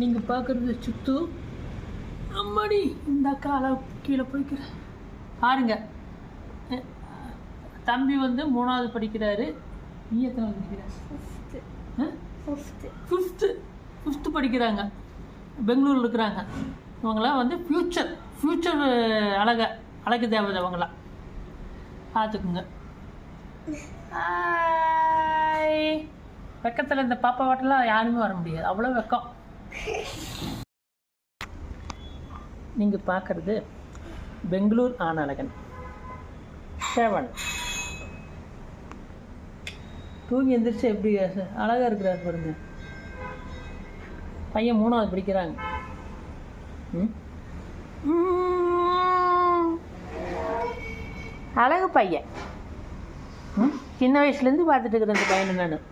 நீங்கள் பார்க்குறது சுத்து. அம்மாடி இந்த காலை கீழே போய்க்கிற. பாருங்க. தம்பி வந்து மூணாவது படிக்கிறாரு. நீ எத்தனை படிக்கிற ஃபிஃப்த்து ஃபிஃப்த்து படிக்கிறாங்க. பெங்களூரில் இருக்கிறாங்க. இவங்களாம் வந்து ஃப்யூச்சர் ஃப்யூச்சர் அழக அழகு தேவதை அவங்களாம் பார்த்துக்குங்க. வெக்கத்தில் இந்த பாப்பா வாட்டெல்லாம் யாருமே வர முடியாது. அவ்வளோ வெக்கம். நீங்கள் பார்க்குறது பெங்களூர் ஆனழகன் செவன். தூங்கி எந்திரிச்சு எப்படி அழகாக இருக்கிறார் பாருங்க. பையன் மூணாவது படிக்கிறாங்க. அழகு பையன்? சின்ன வயசுலேருந்து பார்த்துட்டு இருக்கிறேன் இந்த பையனை நான்.